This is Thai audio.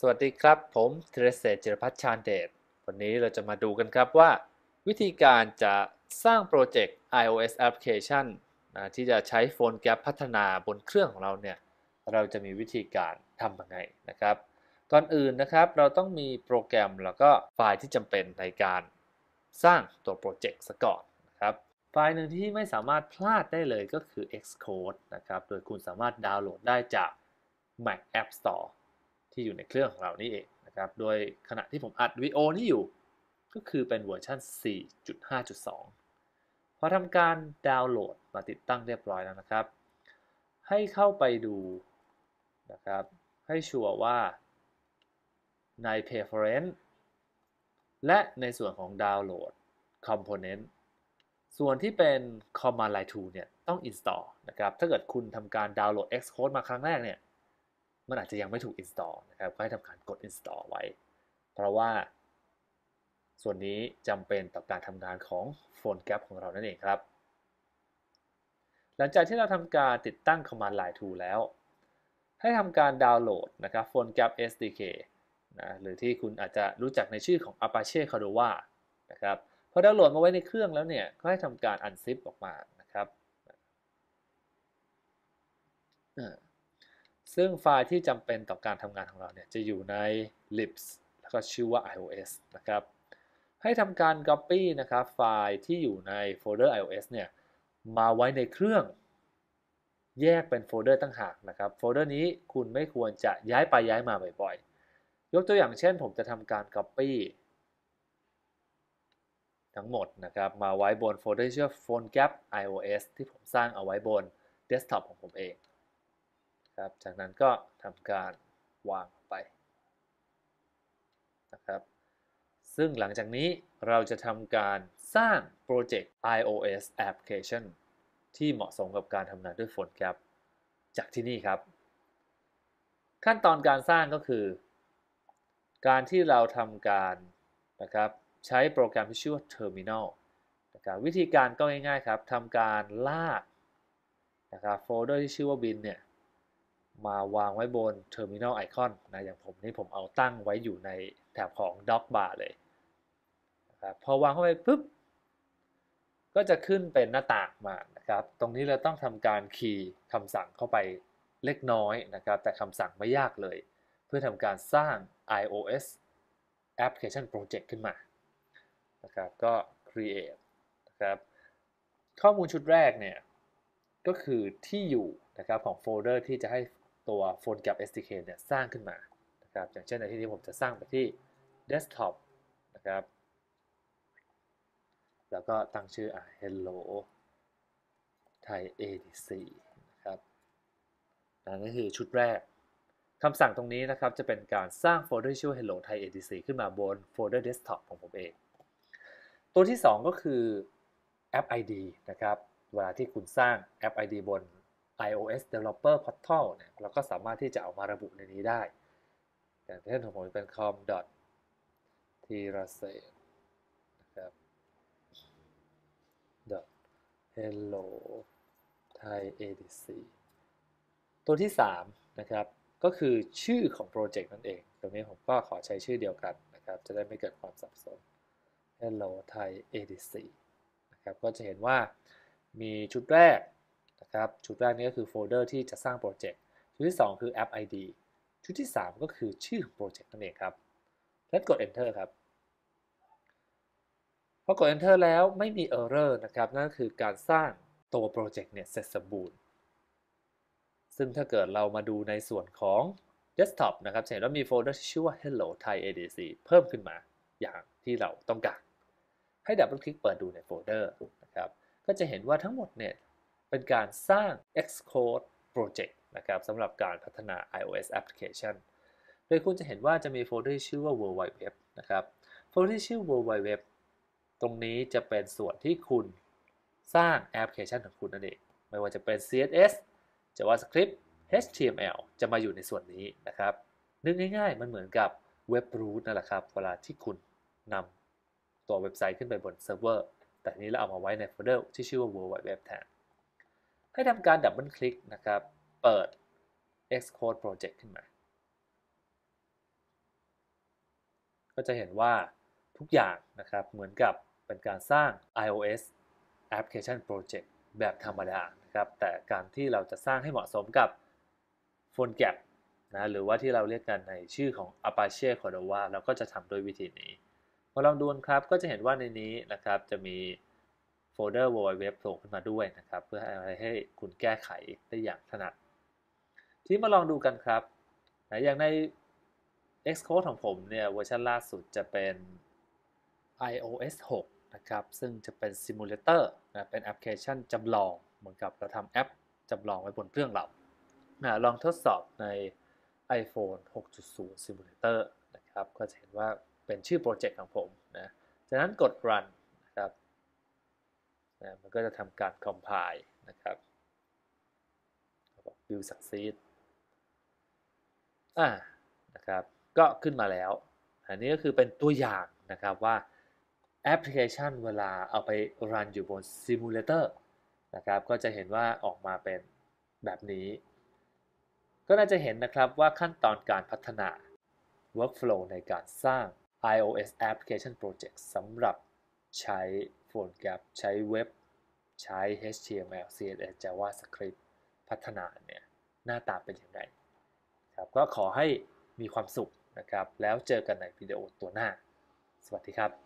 สวัสดีครับ ผมเทเรเซจิรพัฒชาญเดชวันนี้เราจะมาดูกันครับว่า วิธีการจะสร้างโปรเจกต์ iOS application นะที่จะใช้โฟนแก p พัฒนาบนเครื่องของเราเนี่ย เราจะมีวิธีการทำยังไงนะครับ ก่อนอื่นนะครับเราต้องมีโปรแกรมแล้วก็ไฟล์ที่จำเป็นในการสร้างตัวโปรเจกต์ซะก่อนนะครับไฟล์หนึ่งที่ไม่สามารถพลาดได้เลยก็คือ Xcode นะครับ โดยคุณสามารถดาวน์โหลดได้จาก Mac App Store ที่อยู่ในเครื่องของเรานี่เองนะครับ โดยขณะที่ผมอัดวิดีโอนี้อยู่ ก็คือเป็นเวอร์ชัน 4.5.2 พอทำการดาวน์โหลดมาติดตั้งเรียบร้อยแล้วนะครับ ให้เข้าไปดูนะครับ ให้ชัวร์ว่าใน preference และในส่วนของดาวน์โหลด component ส่วนที่เป็น command line tool เนี่ยต้อง install นะครับ ถ้าเกิดคุณทำการดาวน์โหลด Xcode มาครั้งแรกเนี่ย มันอาจจะยังไม่ถูก install นะครับ ก็ให้ทำการกด install ไว้ เพราะว่า ส่วนนี้จำเป็นต่อการทำงานของ Phone Gap ของเรานั่นเองครับ หลังจากที่เราทำการติดตั้ง Command Line Tool แล้ว ให้ทำการดาวน์โหลดนะครับ Phone Gap SDK นะหรือที่คุณอาจจะรู้จักในชื่อของ Apache Cordova นะครับพอดาวน์โหลดมาไว้ในเครื่องแล้วเนี่ย ก็ให้ทำการ unzip ออกมานะครับ ซึ่งไฟล์ที่จำเป็นต่อการทำงานของเราเนี่ยจะอยู่ใน libs แล้วก็ชื่อว่า iOS นะครับ ให้ทำการ copy นะครับไฟล์ที่อยู่ในโฟลเดอร์ iOS เนี่ยมาไว้ในเครื่อง แยกเป็นโฟลเดอร์ตั้งหากนะครับ โฟลเดอร์นี้คุณไม่ควรจะย้ายไปย้ายมาบ่อยๆ ยกตัวอย่างเช่น ผมจะทำการ copy ทั้งหมดนะครับ มาไว้บนโฟลเดอร์ชื่อ Phone Gap iOS ที่ผมสร้างเอาไว้บนเดสก์ท็อปของผมเอง ครับ จากนั้นก็ทำการวางไปนะครับ ซึ่งหลังจากนี้เราจะทำการสร้างโปรเจกต์ iOS application ที่เหมาะสมกับการทำงานด้วย Phone Gap จากที่นี่ครับ ขั้นตอนการสร้างก็คือ การที่เราทำการนะครับใช้โปรแกรมที่ชื่อว่า Terminal นะครับวิธีการก็ง่ายๆครับทำการลากนะครับโฟลเดอร์ที่ชื่อว่า bin เนี่ย มาวางไว้บน Terminal Icon นะอย่างผมนี่ผมเอาตั้งไว้อยู่ในแถบของ Dock Bar เลยนะครับพอวางเข้าไปปุ๊บก็จะขึ้นเป็นหน้าต่างมานะครับ ตรงนี้เราต้องทำการคีย์คำสั่งเข้าไปเล็กน้อยนะครับ แต่คำสั่งไม่ยากเลย เพื่อทำการสร้าง iOS Application Project ขึ้นมานะครับ ก็ create นะครับข้อมูลชุดแรกเนี่ย ก็คือที่อยู่นะครับของโฟลเดอร์ที่จะให้ ตัว Phone Gap SDK เนี่ยสร้างขึ้นมานะครับอย่างเช่นในที่นี้ผมจะสร้างไปที่ desktop นะครับ แล้วก็ตั้งชื่ออะ hello thai adc นะครับนั่นก็คือชุดแรกคำสั่งตรงนี้นะครับจะเป็นการสร้างโฟลเดอร์ชื่อ hello thai adc ขึ้นมาบนโฟลเดอร์ desktop ของผมเอง ตัวที่ 2 ก็คือแอป ID นะครับ เวลาที่คุณสร้างแอป ID บน iOS Developer Portal เนี่ยเราก็สามารถที่จะเอามาระบุในนี้ได้ อย่างเช่นของผมเป็น com t i r a s e นะครับ hello thai adc ตัวที่ 3 นะครับ ก็คือชื่อของโปรเจกต์นั่นเอง ตรงนี้ผมก็ขอใช้ชื่อเดียวกันนะครับ จะได้ไม่เกิดความสับสน Hello Thai ADC นะครับ ก็จะเห็นว่ามีชุดแรก นะครับชุดแรกนี้ก็คือโฟลเดอร์ที่จะสร้างโปรเจกต์ชุดที่ 2 คือ App ID ชุดที่ 3 ก็คือชื่อของโปรเจกต์นั่นเองครับแล้วกด Enter ครับพอกด Enter แล้วไม่มี Error นะครับนั่นคือการสร้างตัวโปรเจกต์เนี่ยเสร็จสมบูรณ์ซึ่งถ้าเกิดเรามาดูในส่วนของ Desktop นะครับจะเห็นว่ามีโฟลเดอร์ที่ชื่อว่า Hello Thai ADC เพิ่มขึ้นมาอย่างที่เราต้องการ ให้ดับเบิลคลิกเปิดดูในโฟลเดอร์นะครับก็จะเห็นว่าทั้งหมดเนี่ย เป็นการสร้าง Xcode Project นะครับสำหรับการพัฒนา iOS application โดยคุณจะเห็นว่าจะมีโฟลเดอร์ชื่อว่า World Wide Web นะครับโฟลเดอร์ที่ชื่อ World Wide Web ตรงนี้จะเป็นส่วนที่คุณสร้างแอปพลิเคชันของคุณนั่นเอง ไม่ว่าจะเป็น CSS JavaScript HTML จะมาอยู่ในส่วนนี้นะครับนึกง่ายๆ มันเหมือนกับเว็บรูทนั่นแหละครับ เวลาที่คุณนำตัวเว็บไซต์ขึ้นไปบนเซิร์ฟเวอร์ แต่นี้เราเอามาไว้ในโฟลเดอร์ที่ชื่อว่า World Wide Web แทน ให้ทำการดับเบิลคลิกนะครับ เปิด Xcode Project ขึ้นมา ก็จะเห็นว่าทุกอย่างนะครับเหมือนกับเป็นการสร้าง iOS Application Project แบบธรรมดานะครับ แต่การที่เราจะสร้างให้เหมาะสมกับ PhoneGap นะหรือว่าที่เราเรียกกันในชื่อของ Apache Cordova เราก็จะทำโดยวิธีนี้ พอลองดูนครับก็จะเห็นว่าในนี้นะครับจะมี โฟลเดอร์ www โผล่ขึ้นมาด้วยนะครับ เพื่อให้คุณแก้ไขได้อย่างถนัด ที่มาลองดูกันครับนะอย่างใน Xcode ของผมเนี่ยเวอร์ชันล่าสุดจะเป็น iOS 6 นะครับ ซึ่งจะเป็นซิมูเลเตอร์นะเป็นแอปพลิเคชันจำลองเหมือนกับเราทำแอปจำลองไว้บนเครื่องเรานะลองทดสอบใน iPhone 6.0 Simulator นะครับ ก็จะเห็นว่าเป็นชื่อโปรเจกต์ของผมนะ จากนั้นกด run นะครับ นะมันก็จะทำการ compile นะครับ view succeed อ่านะครับก็ขึ้นมาแล้ว อันนี้ก็คือเป็นตัวอย่างนะครับว่าแอปพลิเคชันเวลาเอาไปรันอยู่บนซิมูเลเตอร์นะครับก็จะเห็นว่าออกมาเป็นแบบนี้ ก็น่าจะเห็นนะครับว่าขั้นตอนการพัฒนา workflow ในการสร้าง iOS Application Project สำหรับใช้ PhoneGap ใช้เว็บ ใช้ HTML CSS JavaScript พัฒนาเนี่ยหน้าตาเป็นยังไงครับก็ขอให้มีความสุขนะครับ แล้วเจอกันในวิดีโอตัวหน้า สวัสดีครับ